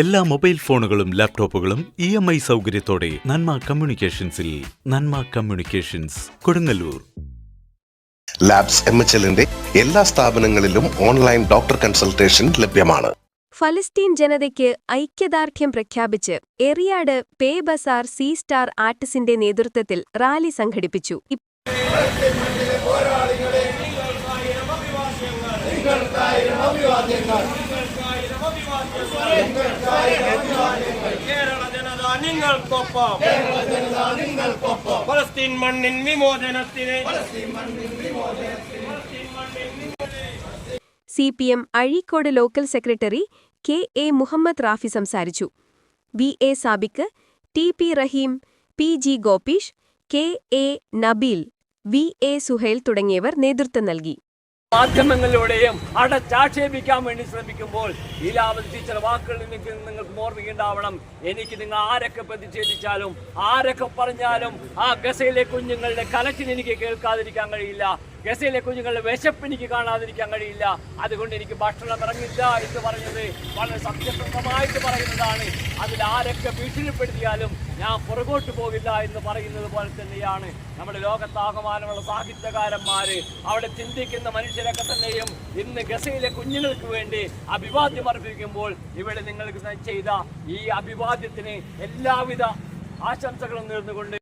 എല്ലാ മൊബൈൽ ഫോണുകളും ലാപ്ടോപ്പുകളും ഇ എം ഐ സൗകര്യത്തോടെ Nanma കമ്മ്യൂണിക്കേഷൻസിൽ Nanma communications Kodungallur. Labs M H എല്ലിന്റെ എല്ലാ സ്ഥാപനങ്ങളിലും ഓൺലൈൻ ഡോക്ടർ കൺസൾട്ടേഷൻ ലഭ്യമാണ്. ഫലസ്തീൻ ജനതയ്ക്ക് ഐക്യദാർഢ്യം പ്രഖ്യാപിച്ച് എറിയാട് പേ ബസാർ സി സ്റ്റാർ ആർട്ടിസിന്റെ നേതൃത്വത്തിൽ റാലി സംഘടിപ്പിച്ചു. കേരള ജനത നിങ്ങൾക്കൊപ്പം. പലസ്തീൻ മണ്ണിൻ വിമോചനത്തിന്. C P M Azhikode local secretary K A Muhammad Rafi സംസാരിച്ചു. V A Sabik T P Raheem P G Gopeesh K A Nabeel V A Suhail തുടങ്ങിയവർ നേതൃത്വം നൽകി. മാധ്യമങ്ങളിലൂടെയും അടച്ചാക്ഷേപിക്കാൻ വേണ്ടി ശ്രമിക്കുമ്പോൾ ലാഭം ടീച്ചർ വാക്കുകൾ നിങ്ങൾക്ക് നിങ്ങൾക്ക് ഓർമ്മയുണ്ടാവണം എനിക്ക് നിങ്ങൾ ആരൊക്കെ പ്രതിഷേധിച്ചാലും ആരൊക്കെ പറഞ്ഞാലും ആ ഗസയിലെ കുഞ്ഞുങ്ങളുടെ കലക്കിന് എനിക്ക് കേൾക്കാതിരിക്കാൻ കഴിയില്ല. ഗസയിലെ കുഞ്ഞുങ്ങളുടെ വിശപ്പ് എനിക്ക് കാണാതിരിക്കാൻ കഴിയില്ല. അതുകൊണ്ട് എനിക്ക് ഭക്ഷണം ഇറങ്ങില്ല എന്ന് പറഞ്ഞത് വളരെ സത്യസന്ധമായിട്ട് പറയുന്നതാണ്. അതിൽ ആരൊക്കെ ഭീഷണിപ്പെടുത്തിയാലും ഞാൻ പുറകോട്ട് പോകില്ല എന്ന് പറയുന്നത് പോലെ തന്നെയാണ് നമ്മുടെ ലോകത്താകമാനമുള്ള സാഹിത്യകാരന്മാര്. അവിടെ ചിന്തിക്കുന്ന മനുഷ്യരൊക്കെ തന്നെയും ഇന്ന് ഗസയിലെ കുഞ്ഞുങ്ങൾക്ക് വേണ്ടി അഭിവാദ്യം അർപ്പിക്കുമ്പോൾ ഇവിടെ നിങ്ങൾക്ക് ചെയ്ത ഈ അഭിവാദ്യത്തിന് എല്ലാവിധ ആശംസകളും നേർന്നുകൊണ്ട്